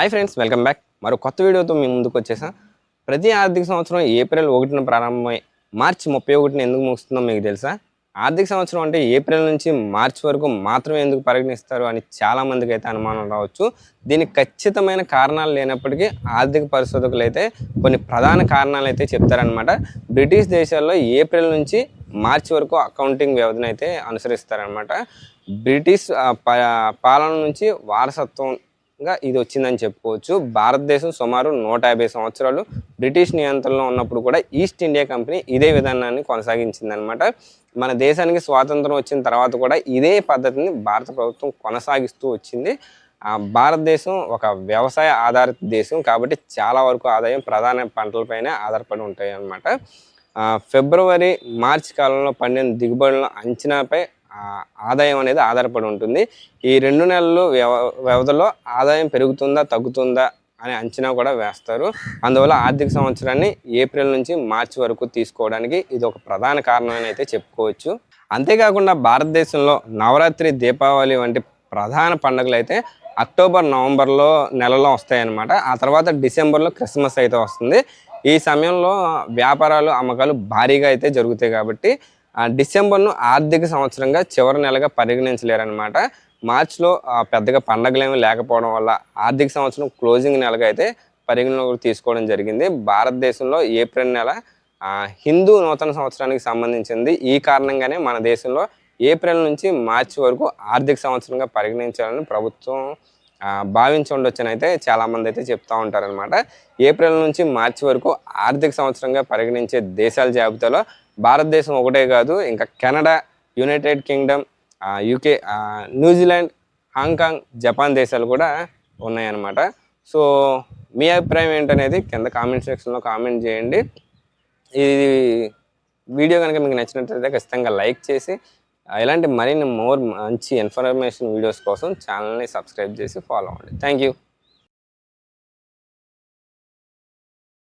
Hi friends welcome back మరో కొత్త వీడియోతో మీ ముందుకు వచ్చేసాం. ప్రతి ఆర్థిక సంవత్సరం ఏప్రిల్ ఒకటిన ప్రారంభమై మార్చి ముప్పై ఒకటిన ఎందుకు ముగుస్తుందో మీకు తెలుసా? ఆర్థిక సంవత్సరం అంటే ఏప్రిల్ నుంచి మార్చి వరకు మాత్రమే ఎందుకు పరిగణిస్తారు అని చాలా మందికి అయితే అనుమానం రావచ్చు. దీనికి ఖచ్చితమైన కారణాలు లేనప్పటికీ ఆర్థిక పరిశోధకులు అయితే కొన్ని ప్రధాన కారణాలు అయితే చెప్తారనమాట బ్రిటిష్ దేశాల్లో ఏప్రిల్ నుంచి మార్చి వరకు అకౌంటింగ్ వ్యవధిని అయితే అనుసరిస్తారనమాట బ్రిటిష్ ప- పాలన నుంచి వారసత్వం గా ఇది వచ్చిందని చెప్పుకోవచ్చు. భారతదేశం సుమారు నూట యాభై సంవత్సరాలు బ్రిటిష్ నియంత్రణలో ఉన్నప్పుడు కూడా ఈస్ట్ ఇండియా కంపెనీ ఇదే విధానాన్ని కొనసాగించిందనమాట మన దేశానికి స్వాతంత్రం వచ్చిన తర్వాత కూడా ఇదే పద్ధతిని భారత ప్రభుత్వం కొనసాగిస్తూ వచ్చింది. భారతదేశం ఒక వ్యవసాయ ఆధారిత దేశం కాబట్టి చాలా వరకు ఆదాయం ప్రధాన పంటలపైనే ఆధారపడి ఉంటాయి అన్నమాట ఫిబ్రవరి మార్చి కాలంలో పండిన దిగుబడుల అంచనాపై ఆదాయం అనేది ఆధారపడి ఉంటుంది. ఈ రెండు నెలలు వ్యవ వ్యవధిలో ఆదాయం పెరుగుతుందా తగ్గుతుందా అనే అంచనా కూడా వేస్తారు. అందువల్ల ఆర్థిక సంవత్సరాన్ని ఏప్రిల్ నుంచి మార్చి వరకు తీసుకోవడానికి ఇది ఒక ప్రధాన కారణమని అయితే చెప్పుకోవచ్చు. అంతేకాకుండా భారతదేశంలో నవరాత్రి దీపావళి వంటి ప్రధాన పండుగలు అయితే అక్టోబర్ నవంబర్లో నెలలో వస్తాయన్నమాట. ఆ తర్వాత డిసెంబర్లో క్రిస్మస్ అయితే వస్తుంది. ఈ సమయంలో వ్యాపారాలు అమ్మకాలు భారీగా అయితే జరుగుతాయి కాబట్టి డిసెంబర్ను ఆర్థిక సంవత్సరంగా చివరి నెలగా పరిగణించలేరన్నమాట. మార్చిలో పెద్దగా పండగలు ఏమీ లేకపోవడం వల్ల ఆర్థిక సంవత్సరం క్లోజింగ్ నెలగా అయితే పరిగణలోకి తీసుకోవడం జరిగింది. భారతదేశంలో ఏప్రిల్ నెల హిందూ నూతన సంవత్సరానికి సంబంధించింది. ఈ కారణంగానే మన దేశంలో ఏప్రిల్ నుంచి మార్చి వరకు ఆర్థిక సంవత్సరంగా పరిగణించాలని ప్రభుత్వం భావించి ఉండొచ్చని అయితే చాలామంది అయితే చెప్తూ ఉంటారనమాట ఏప్రిల్ నుంచి మార్చి వరకు ఆర్థిక సంవత్సరంగా పరిగణించే దేశాల జాబితాలో భారతదేశం ఒకటే కాదు ఇంకా Canada United Kingdom UK New Zealand Hong Kong Japan దేశాలు కూడా ఉన్నాయన్నమాట. సో మీ అభిప్రాయం ఏంటనేది కింద కామెంట్ సెక్షన్లో కామెంట్ చేయండి. ఇది వీడియో కనుక మీకు నచ్చినట్లయితే ఖచ్చితంగా లైక్ చేసి ఇలాంటి మరిన్ని మోర్ మంచి ఇన్ఫర్మేషన్ వీడియోస్ కోసం ఛానల్ని సబ్స్క్రైబ్ చేసి ఫాలో అవ్వండి. Thank you.